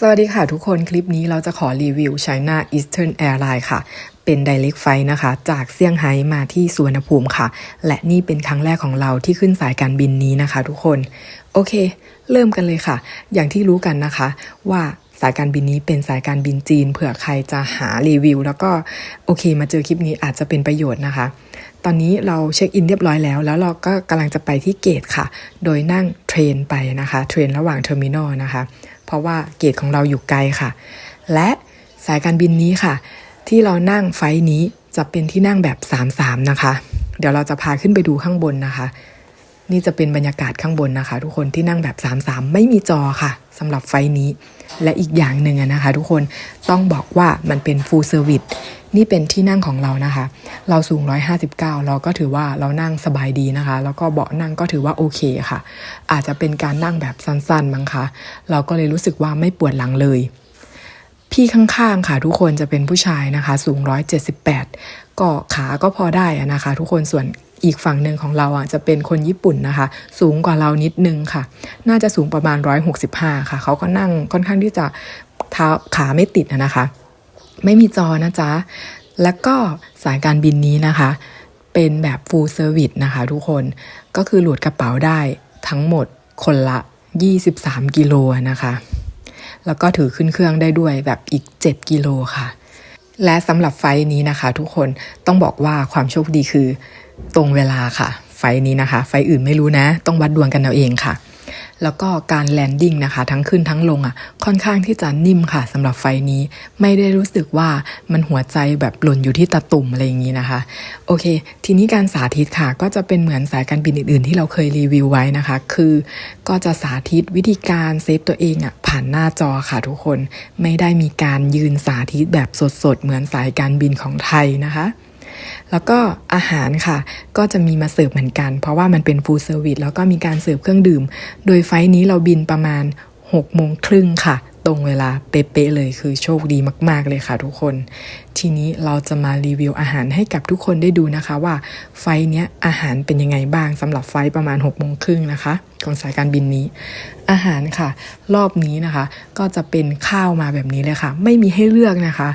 สวัสดีค่ะทุกคนคลิปนี้เราจะขอรีวิว China Eastern Airline ค่ะ เป็น Direct Flight นะคะ จากเซี่ยงไฮ้มาที่สุวรรณภูมิค่ะ และนี่เป็นครั้งแรกของเราที่ขึ้นสายการบินนี้นะคะ ทุกคน โอเค เริ่มกันเลยค่ะ อย่างที่รู้กันนะคะ ว่าสายการบินนี้เป็นสายการบินจีน เผื่อใครจะหารีวิว แล้วก็โอเค มาเจอคลิปนี้อาจจะเป็นประโยชน์นะคะ ตอนนี้เราเช็คอินเรียบร้อยแล้ว แล้วเราก็กำลังจะไปที่เกตค่ะ โดยนั่งเทรนไปนะคะ เทรนระหว่างเทอร์มินอลนะคะ เพราะว่าเกตของเราอยู่ไกลค่ะ และสายการบินนี้ค่ะ ที่เรานั่งไฟนี้จะเป็นที่นั่งแบบ 3-3 นะคะ เดี๋ยวเราจะพาขึ้นไปดูข้างบนนะคะ นี่จะเป็นบรรยากาศข้างบนนะคะ ทุกคนที่นั่งแบบ 3-3 ไม่มีจอค่ะสำหรับไฟนี้ และอีกอย่างหนึ่งนะคะ ทุกคนต้องบอกว่ามันเป็น full service นี่เป็นที่นั่งของเรานะคะ เราสูง 159 เราก็ถือว่าเรานั่งสบายดีนะคะ แล้วก็เบาะนั่งก็ถือว่าโอเคค่ะ อาจจะเป็นการนั่งแบบสั้นๆมั้งคะ เราก็เลยรู้สึกว่าไม่ปวดหลังเลย พี่ข้างๆค่ะ ทุกคนจะเป็นผู้ชายนะคะ สูง 178 ก็ขาก็พอได้นะคะ ทุกคนส่วน อีกฝั่งหนึ่งของเราอะจะเป็นคนญี่ปุ่นนะคะ สูงกว่าเรานิดนึงค่ะ น่าจะสูงประมาณ 165 ค่ะ เขาก็นั่งค่อนข้างที่จะเท้าขาไม่ติดนะคะ ไม่มีจอนะจ๊ะ แล้วก็สายการบินนี้นะคะ เป็นแบบ full service นะคะทุกคนก็คือโหลดกระเป๋าได้ทั้งหมดคนละ 23 กิโลนะคะ แล้วก็ถือขึ้นเครื่องได้ด้วยแบบอีก 7 กิโลค่ะและสำหรับไฟนี้นะคะ ทุกคนต้องบอกว่าความโชคดีคือ ตรงเวลาค่ะ ไฟนี้นะคะ ไฟอื่นไม่รู้นะ ต้องวัดดวงกันเอาเองค่ะ แล้วก็การแลนดิ้งนะคะ ทั้งขึ้นทั้งลงอะ ค่อนข้างที่จะนิ่มค่ะสำหรับไฟนี้ไม่ได้รู้สึกว่ามันหัวใจแบบหล่นอยู่ที่ตะตุ่มอะไรอย่างนี้นะคะ โอเค ทีนี้การสาธิตค่ะ ก็จะเป็นเหมือนสายการบินอื่นๆ ที่เราเคยรีวิวไว้นะคะ คือก็จะสาธิตวิธีการเซฟตัวเองอะผ่านหน้าจอค่ะทุกคน ไม่ได้มีการยืนสาธิตแบบสดๆเหมือนสายการบินของไทยนะคะ แล้วก็อาหารค่ะ ก็จะมีมาเสิร์ฟเหมือนกัน เพราะว่ามันเป็นฟูลเซอร์วิสแล้วก็มีการเสิร์ฟเครื่องดื่ม โดยไฟนี้เราบินประมาณ6โมงครึ่งค่ะ ตรงเวลาเป๊ะๆเลยคือโชคดีมาก ๆ เลยค่ะทุกคน ทีนี้เราจะมารีวิวอาหารให้กับทุกคนได้ดูนะคะว่าไฟเนี้ยอาหารเป็นยังไงบ้างสำหรับไฟประมาณ6โมงครึ่งนะคะของสายการบินนี้ อาหารค่ะ รอบนี้นะคะ ก็จะเป็นข้าวมาแบบนี้เลยค่ะ ไม่มีให้เลือกนะคะ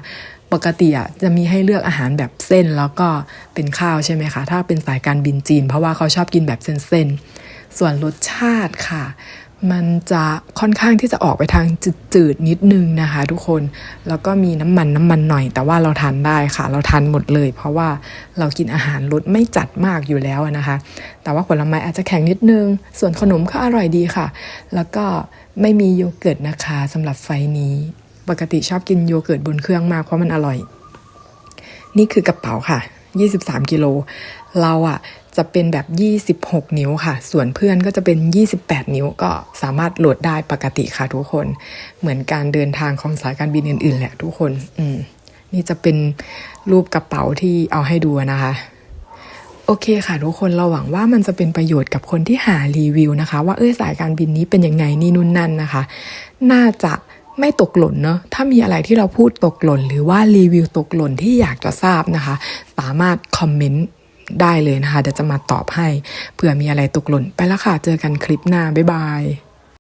ปกติอะจะมีให้เลือกอาหารแบบเส้นแล้วก็เป็นข้าวใช่ไหมคะ ถ้าเป็นสายการบินจีน เพราะว่าเขาชอบกินแบบเส้นๆ ส่วนรสชาติค่ะ มันจะค่อนข้างที่จะออกไปทางจืดๆนิดนึงนะคะ ทุกคนแล้วก็มีน้ำมันน้ำมันหน่อย แต่ว่าเราทานได้ค่ะ เราทานหมดเลย เพราะว่าเรากินอาหารรสไม่จัดมากอยู่แล้วนะคะ แต่ว่าผลไม้อาจจะแข็งนิดนึง ส่วนขนมก็อร่อยดีค่ะ แล้วก็ไม่มีโยเกิร์ตนะคะสำหรับไฟนี้ ปกติชอบกินโยเกิร์ตบนเครื่องมากเพราะมันอร่อย นี่คือกระเป๋าค่ะ 23 กิโล เราอะจะเป็นแบบ 26 นิ้วค่ะ ส่วนเพื่อนก็จะเป็น 28 นิ้วก็สามารถโหลดได้ปกติค่ะทุกคน เหมือนการเดินทางของสายการบินอื่น ๆ แหละทุกคน อืม นี่จะเป็นรูปกระเป๋าที่เอาให้ดูนะคะ โอเคค่ะทุกคนเราหวังว่ามันจะเป็นประโยชน์กับคนที่หารีวิวนะคะ ว่าเออสายการบินนี้เป็นยังไงนี่นู่นนั่นนะคะ น่าจะ ไม่ตกหล่นเนอะถ้ามีอะไรที่เราพูดตกหล่น หรือว่ารีวิวตกหล่นที่อยากจะทราบนะคะ สามารถคอมเมนต์ได้เลยนะคะเดี๋ยวจะมาตอบให้เผื่อมีอะไรตกหล่นไปแล้วค่ะ เจอกันคลิปหน้า บ๊ายบาย